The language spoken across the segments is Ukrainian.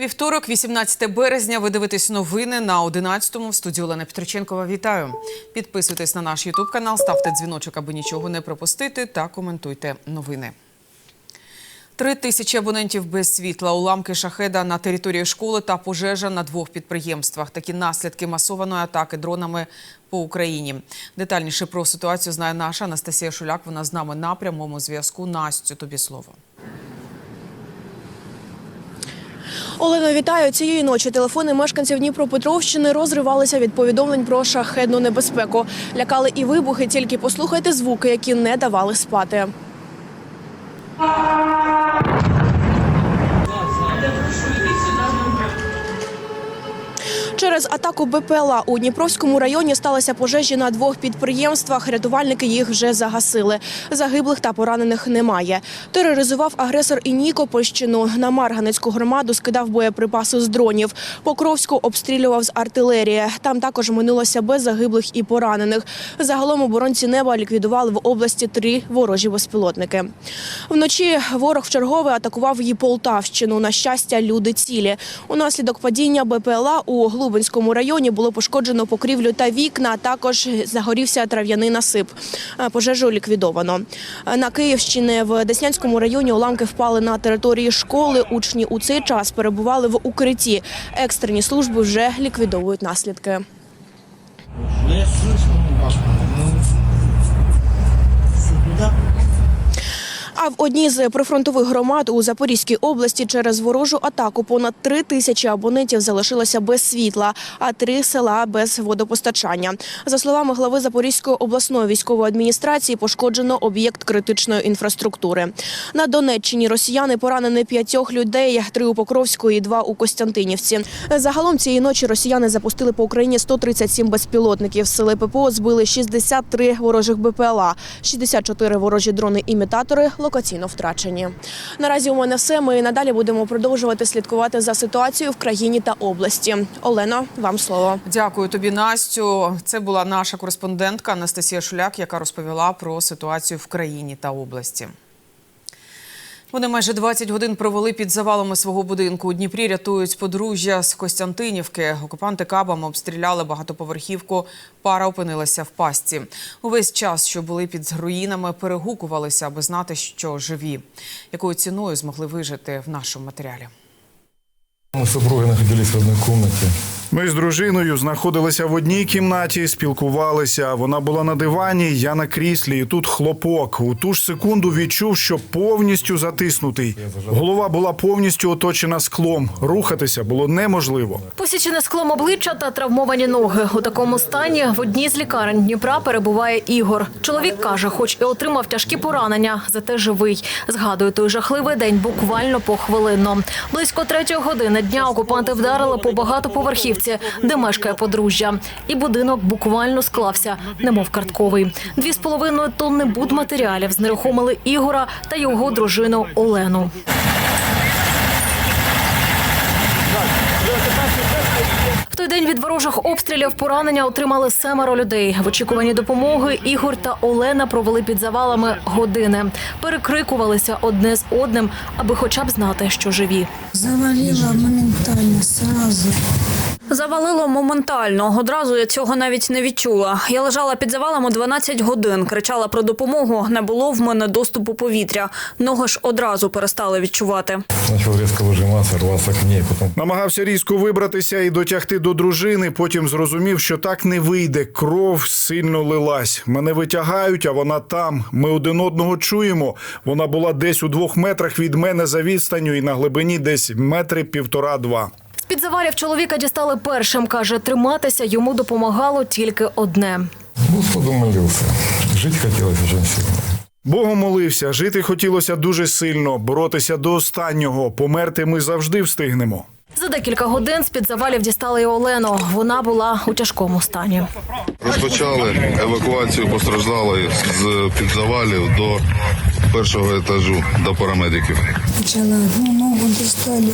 Вівторок, 18 березня. Ви дивитесь новини на 11-му. В студії Олена Петриченкова. Вітаю. Підписуйтесь на наш Ютуб канал, ставте дзвіночок, аби нічого не пропустити, та коментуйте новини. Три тисячі абонентів без світла, уламки шахеда на території школи та пожежа на двох підприємствах. Такі наслідки масованої атаки дронами по Україні. Детальніше про ситуацію знає наша Анастасія Шуляк. Вона з нами на прямому зв'язку. Настю, тобі слово. Олено, вітаю. Цієї ночі телефони мешканців Дніпропетровщини розривалися від повідомлень про шахедну небезпеку. Лякали і вибухи, тільки послухайте звуки, які не давали спати. Через атаку БПЛА у Дніпровському районі сталися пожежі на двох підприємствах. Рятувальники їх вже загасили. Загиблих та поранених немає. Тероризував агресор і Нікопольщину. На Марганецьку громаду скидав боєприпаси з дронів. Покровську обстрілював з артилерії. Там також минулося без загиблих і поранених. Загалом оборонці неба ліквідували в області три ворожі безпілотники. Вночі ворог вчергове атакував її Полтавщину. На щастя, люди цілі. Унаслідок падіння БПЛА у Глубинському районі було пошкоджено покрівлю та вікна. а Також загорівся трав'яний насип. Е, Пожежу ліквідовано. Е, На Київщині в Деснянському районі уламки впали на території школи. Учні у цей час перебували в укритті. Екстрені служби вже ліквідовують наслідки. А в одній з прифронтових громад у Запорізькій області через ворожу атаку понад три тисячі абонентів залишилося без світла, а три села без водопостачання. За словами глави Запорізької обласної військової адміністрації, пошкоджено об'єкт критичної інфраструктури. На Донеччині росіяни поранені п'ятьох людей: три у Покровську і два у Костянтинівці. Загалом цієї ночі росіяни запустили по Україні 137 безпілотників. Сили ППО збили 63 ворожих БПЛА, 64 ворожі дрони-імітатори локаційно втрачені. Наразі у мене все. Ми надалі будемо продовжувати слідкувати за ситуацією в країні та області. Олена, вам слово. Дякую тобі, Настю. Це була наша кореспондентка Анастасія Шуляк, яка розповіла про ситуацію в країні та області. Вони майже 20 годин провели під завалами свого будинку. У Дніпрі рятують подружжя з Костянтинівки. Окупанти кабами обстріляли багатоповерхівку. Пара опинилася в пастці. Увесь час, що були під руїнами, перегукувалися, аби знати, що живі. Якою ціною змогли вижити в нашому матеріалі? Мы с супругой находились в одной комнате. Ми з дружиною знаходилися в одній кімнаті, спілкувалися. Вона була на дивані, я на кріслі, і тут хлопок. У ту ж секунду відчув, що повністю затиснутий. Голова була повністю оточена склом. Рухатися було неможливо. Посічене склом обличчя та травмовані ноги. У такому стані в одній з лікарень Дніпра перебуває Ігор. Чоловік каже, хоч і отримав тяжкі поранення, зате живий. Згадує той жахливий день буквально похвилинно. Близько третьої години дня окупанти вдарили по багатоповерхівці, де мешкає подружжя. І будинок буквально склався, немов картковий. Дві з половиною тонни будматеріалів знерухомили Ігора та його дружину Олену. В той день від ворожих обстрілів поранення отримали семеро людей. В очікуванні допомоги Ігор та Олена провели під завалами години. Перекрикувалися одне з одним, аби хоча б знати, що живі. Завалила моментально, сразу. Завалило моментально. Одразу я цього навіть не відчула. Я лежала під завалами 12 годин, кричала про допомогу. Не було в мене доступу повітря. Ноги ж одразу перестали відчувати. Начал резко выжиматься, рваться к ней. Потом Намагався різко вибратися і дотягти до дружини. Потім зрозумів, що так не вийде. Кров сильно лилась. Мене витягають, а вона там. Ми один одного чуємо. Вона була десь у двох метрах від мене за відстанню і на глибині десь метри півтора-два. З-під завалів чоловіка дістали першим. Каже, триматися йому допомагало тільки одне. Господу молился. Жить хотелось очень сильно. Богу молився, жити хотілося дуже сильно, боротися до останнього. Померти ми завжди встигнемо. За декілька годин з-під завалів дістали і Олену. Вона була у тяжкому стані. Розпочали евакуацію постраждалої з під завалів до першого етажу до парамедиків. Спочатку одну ногу дістали.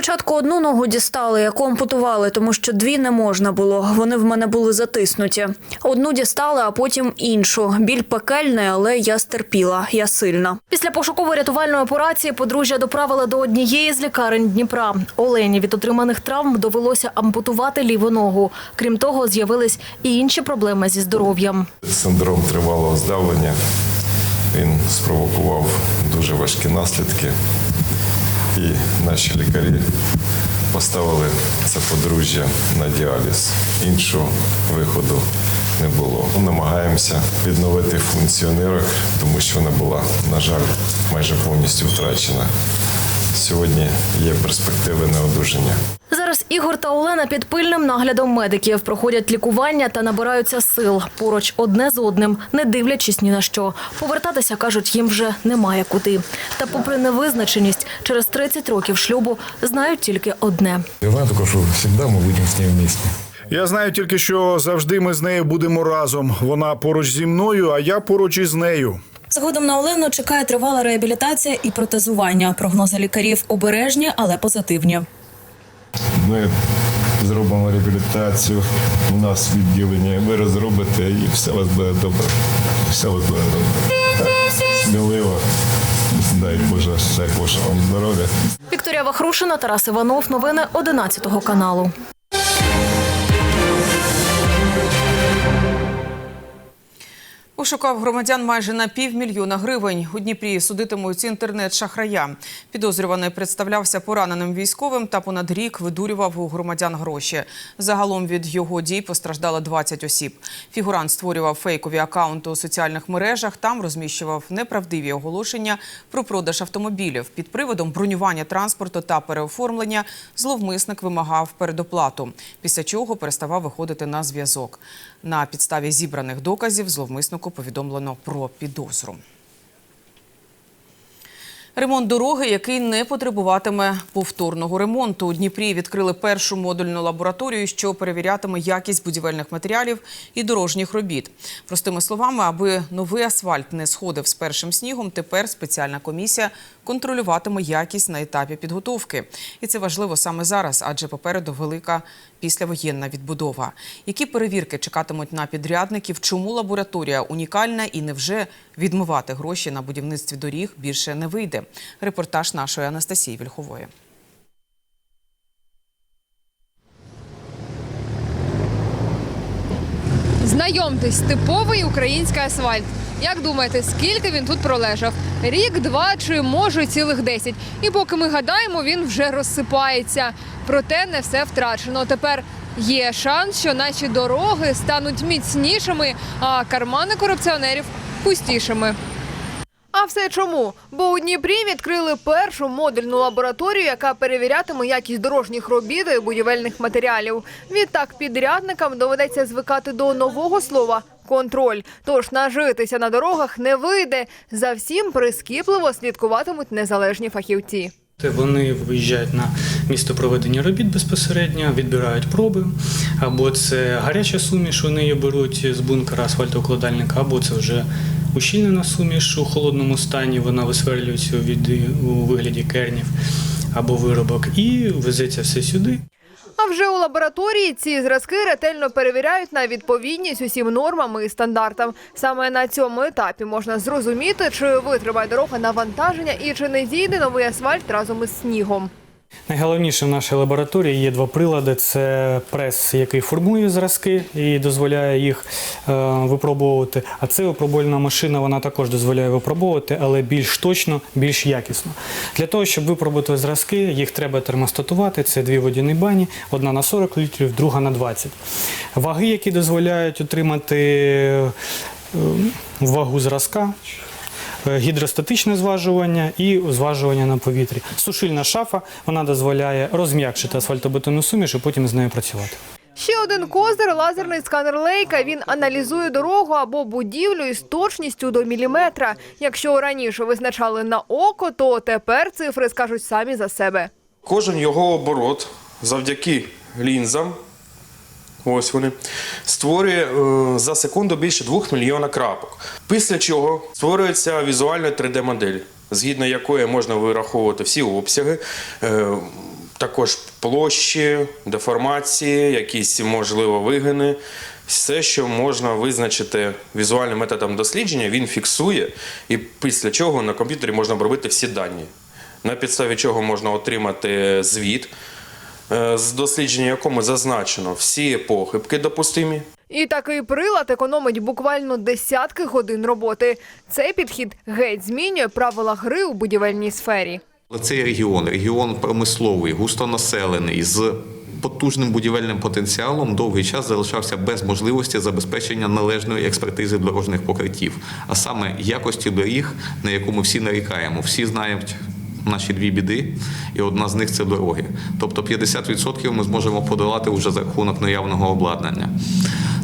Спочатку одну ногу дістали, яку ампутували, тому що дві не можна було. Вони в мене були затиснуті. Одну дістали, а потім іншу. Біль пекельний, але я стерпіла. Я сильна. Після пошуково-рятувальної операції подружжя доправили до однієї з лікарень Дніпра. Олені від отриманих травм довелося ампутувати ліву ногу. Крім того, з'явились і інші проблеми зі здоров'ям. Синдром тривалого здавлення. Він спровокував дуже важкі наслідки. І наші лікарі поставили це подружжя на діаліз. Іншого виходу не було. Намагаємося відновити функцію нирок, тому що вона була, на жаль, майже повністю втрачена. Сьогодні є перспективи на одужання. Зараз Ігор та Олена під пильним наглядом медиків проходять лікування та набираються сил поруч одне з одним, не дивлячись ні на що. Повертатися кажуть, їм вже немає куди. Та, попри невизначеність, через 30 років шлюбу знають тільки одне. Я знаю только, что всегда мы будем с ней вместе. Я знаю тільки, що завжди ми з нею будемо разом. Вона поруч зі мною, а я поруч із нею. Згодом на Олену чекає тривала реабілітація і протезування. Прогнози лікарів обережні, але позитивні. Ми зробимо реабілітацію. У нас відділення. Ви розробите і все у вас буде добре. Все у вас буде добре. Сміливо. Дай Боже, також вам здоров'я. Вікторія Вахрушина, Тарас Іванов. Новини 11 каналу. Ошукав громадян майже на півмільйона гривень. У Дніпрі судитимуть інтернет-шахрая. Підозрюваний представлявся пораненим військовим та понад рік видурював у громадян гроші. Загалом від його дій постраждало 20 осіб. Фігурант створював фейкові акаунти у соціальних мережах. Там розміщував неправдиві оголошення про продаж автомобілів. Під приводом бронювання транспорту та переоформлення зловмисник вимагав передоплату, після чого переставав виходити на зв'язок. На підставі зібраних доказів зловмиснику повідомлено про підозру. Ремонт дороги, який не потребуватиме повторного ремонту. У Дніпрі відкрили першу модульну лабораторію, що перевірятиме якість будівельних матеріалів і дорожніх робіт. Простими словами, аби новий асфальт не сходив з першим снігом, тепер спеціальна комісія контролюватиме якість на етапі підготовки. І це важливо саме зараз, адже попереду велика післявоєнна відбудова. Які перевірки чекатимуть на підрядників? Чому лабораторія унікальна і невже відмивати гроші на будівництві доріг більше не вийде? Репортаж нашої Анастасії Вільхової. Знайомтесь, типовий український асфальт. Як думаєте, скільки він тут пролежав? Рік, два чи може цілих десять. І поки ми гадаємо, він вже розсипається. Проте не все втрачено. Тепер є шанс, що наші дороги стануть міцнішими, а кармани корупціонерів пустішими. А все чому? Бо у Дніпрі відкрили першу модульну лабораторію, яка перевірятиме якість дорожніх робіт і будівельних матеріалів. Відтак підрядникам доведеться звикати до нового слова контроль. Тож нажитися на дорогах не вийде. За всім прискіпливо слідкуватимуть незалежні фахівці. Вони виїжджають на місто проведення робіт безпосередньо, відбирають проби, або це гаряча суміш, вони її беруть з бункера асфальтоукладальника, або це вже ущільнена суміш у холодному стані, вона висверлюється у, віди- у вигляді кернів або виробок, і везеться все сюди. А вже у лабораторії ці зразки ретельно перевіряють на відповідність усім нормам і стандартам. Саме на цьому етапі можна зрозуміти, чи витримає дорога навантаження і чи не зійде новий асфальт разом із снігом. Найголовніше в нашій лабораторії є два прилади: це прес, який формує зразки і дозволяє їх е, випробовувати. А це випробувальна машина, вона також дозволяє випробовувати, але більш точно, більш якісно. Для того, щоб випробувати зразки, їх треба термостатувати. Це дві водяні бані, одна на 40 літрів, друга на 20. Ваги, які дозволяють отримати е, вагу зразка. Е, Гідростатичне зважування і зважування на повітрі. Сушильна шафа вона дозволяє розм'якшити асфальтобетонну суміш і потім з нею працювати. Ще один козир – лазерний сканер Лейка. Він аналізує дорогу або будівлю із точністю до міліметра. Якщо раніше визначали на око, то тепер цифри скажуть самі за себе. Кожен його оборот завдяки лінзам, ось вони, створює е, за секунду більше 2 мільйона крапок. Після чого створюється візуальна 3D-модель. згідно якої можна вираховувати всі обсяги, е, також площі, деформації, якісь можливо вигини. Все, що можна визначити візуальним методом дослідження, він фіксує, і після чого на комп'ютері можна обробити всі дані, на підставі чого можна отримати звіт, з дослідження якому зазначено всі похибки допустимі, І такий прилад економить буквально десятки годин роботи. Цей підхід геть змінює правила гри у будівельній сфері. Цей регіон, регіон промисловий, густонаселений, з потужним будівельним потенціалом, довгий час залишався без можливості забезпечення належної експертизи дорожніх покриттів, а саме якості доріг, на яку ми всі нарікаємо. Всі знають наші дві біди, і одна з них це дороги. Тобто 50% ми зможемо подолати вже за рахунок наявного обладнання.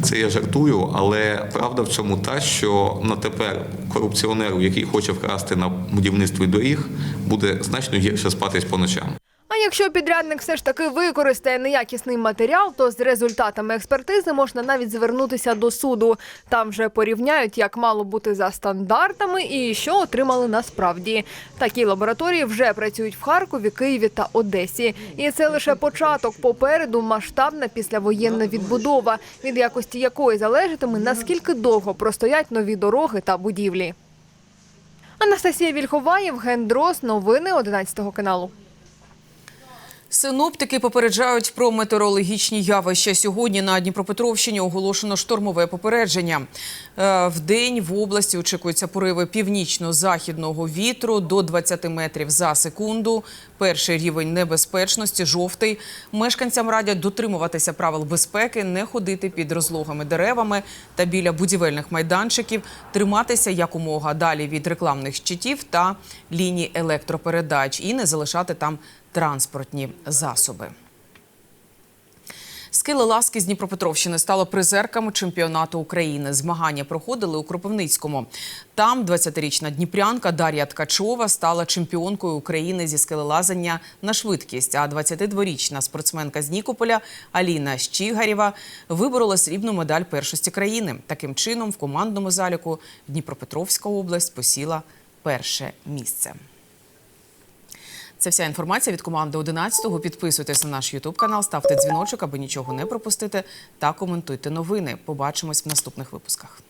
Це я жартую, але правда в цьому та, що на тепер корупціонеру, який хоче вкрасти на будівництві доріг, буде значно гірше спатись по ночам. Якщо підрядник все ж таки використає неякісний матеріал, то з результатами експертизи можна навіть звернутися до суду. Там вже порівняють, як мало бути за стандартами і що отримали насправді. Такі лабораторії вже працюють в Харкові, Києві та Одесі. І це лише початок. Попереду масштабна післявоєнна відбудова, від якості якої залежатиме наскільки довго простоять нові дороги та будівлі. Анастасія Вільхова, Євген Дрос. Новини 11 каналу. Синоптики попереджають про метеорологічні явища. Сьогодні на Дніпропетровщині оголошено штормове попередження. Е, Вдень в області очікуються пориви північно-західного вітру до 20 метрів за секунду. Перший рівень небезпечності – жовтий. Мешканцям радять дотримуватися правил безпеки, не ходити під розлогими деревами та біля будівельних майданчиків, триматися якомога далі від рекламних щитів та ліній електропередач і не залишати там транспортні засоби. Скелелазки з Дніпропетровщини стало призерками чемпіонату України. Змагання проходили у Кропивницькому. Там 20-річна дніпрянка Дар'я Ткачова стала чемпіонкою України зі скелелазання на швидкість. А 22-річна спортсменка з Нікополя Аліна Щігарєва виборола срібну медаль першості країни. Таким чином, в командному заліку Дніпропетровська область посіла перше місце. Це вся інформація від команди 11-го. Підписуйтесь на наш Ютуб канал, ставте дзвіночок, аби нічого не пропустити, та коментуйте новини. Побачимось в наступних випусках.